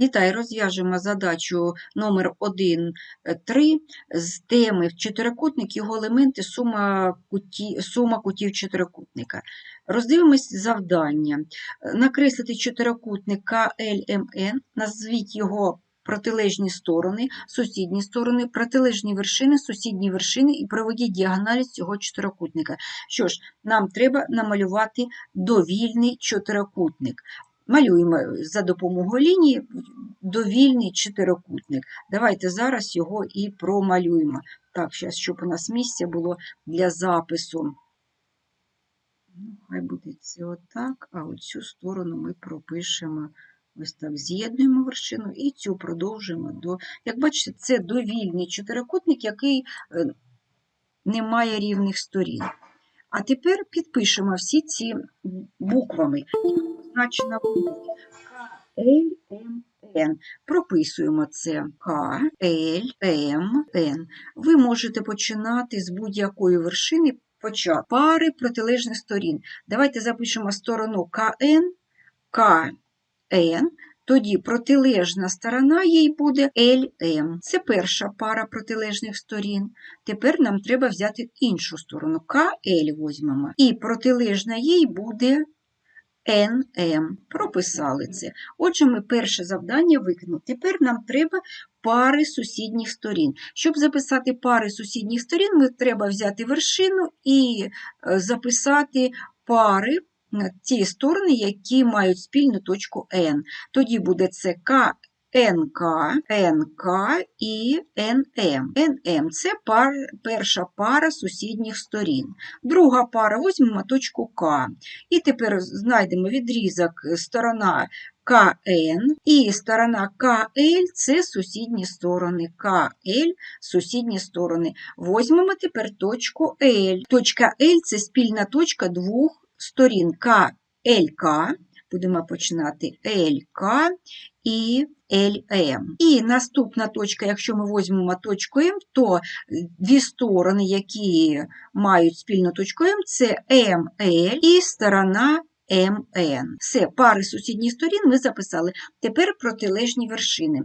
Вітаю, розв'яжемо задачу номер 1, 3 з теми чотирикутник, його елементи, сума, куті, сума кутів чотирикутника. Роздивимось завдання. Накреслити чотирикутник КЛМН, назвіть його протилежні сторони, сусідні сторони, протилежні вершини, сусідні вершини і проведіть діагоналі цього чотирикутника. Що ж, нам треба намалювати довільний чотирикутник. Малюємо за допомогою лінії довільний чотирикутник. Давайте зараз його і промалюємо. Так, зараз, щоб у нас місце було для запису. Ну, Хай буде це отак, а оцю сторону ми пропишемо. Ось так з'єднуємо вершину і цю продовжуємо до. Як бачите, це довільний чотирикутник, який е, не має рівних сторін. А тепер підпишемо всі ці буквами позначена в умові. К, Л, М, Прописуємо це К, М. Ви можете починати з будь-якої вершини почати пари протилежних сторін. Давайте запишемо сторону КН, КН. Тоді протилежна сторона їй буде LM. Це перша пара протилежних сторін. Тепер нам треба взяти іншу сторону. КЛ візьмемо. І протилежна їй буде NM. Прописали це. Отже, ми перше завдання виконали. Тепер нам треба пари сусідніх сторін. Щоб записати пари сусідніх сторін, ми треба взяти вершину і е, записати пари ті сторони, які мають спільну точку N. Тоді буде це К. НК, НК і НМ. НМ це пар, перша пара сусідніх сторін. Друга пара візьмемо точку К. І тепер знайдемо відрізок сторона КН і сторона КЛ це сусідні сторони. КЛ сусідні сторони. Візьмемо тепер точку Л. Точка Л це спільна точка двох сторін КЛК. Будемо починати ЛК і ЛМ. І наступна точка, якщо ми візьмемо точку М, то дві сторони, які мають спільну точку М, це МЛ і сторона МН. Все, пари сусідніх сторін ми записали. Тепер протилежні вершини.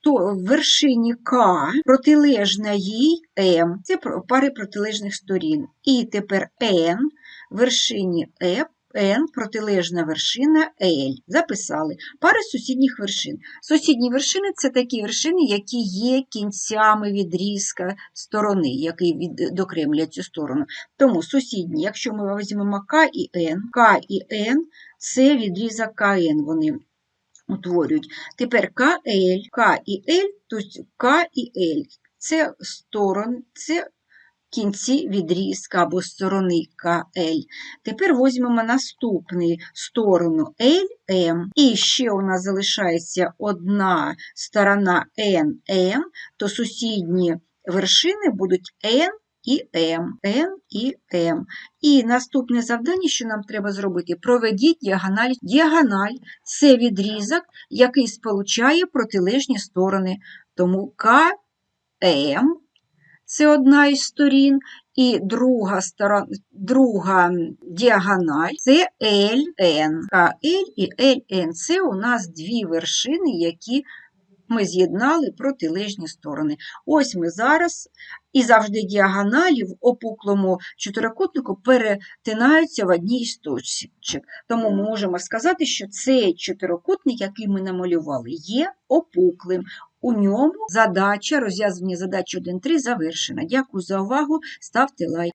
То в вершині К протилежна їй М, це пари протилежних сторін. І тепер Н вершині Е N протилежна вершина L. Записали. Пари сусідніх вершин. Сусідні вершини це такі вершини, які є кінцями відрізка сторони, який відокремлює цю сторону. Тому сусідні, якщо ми візьмемо К і N, К і N це відрізок КН вони утворюють. Тепер КЛ, К і L, тобто К і L. Це сторони, це кінці відрізка або сторони КЛ. Тепер візьмемо наступну сторону LM, і ще у нас залишається одна сторона NM, то сусідні вершини будуть N і М, Н і М. І наступне завдання, що нам треба зробити, проведіть діагональ. Діагональ це відрізок, який сполучає протилежні сторони. Тому КМ це одна із сторін, і друга сторона, друга діагональ це LN. КЛ і LN це у нас дві вершини, які ми з'єднали протилежні сторони. Ось ми зараз і завжди діагоналі в опуклому чотирикутнику перетинаються в одній з точок. Тому ми можемо сказати, що цей чотирикутник, який ми намалювали, є опуклим. У ньому задача, розв'язання задачі 1.3 завершена. Дякую за увагу. Ставте лайк.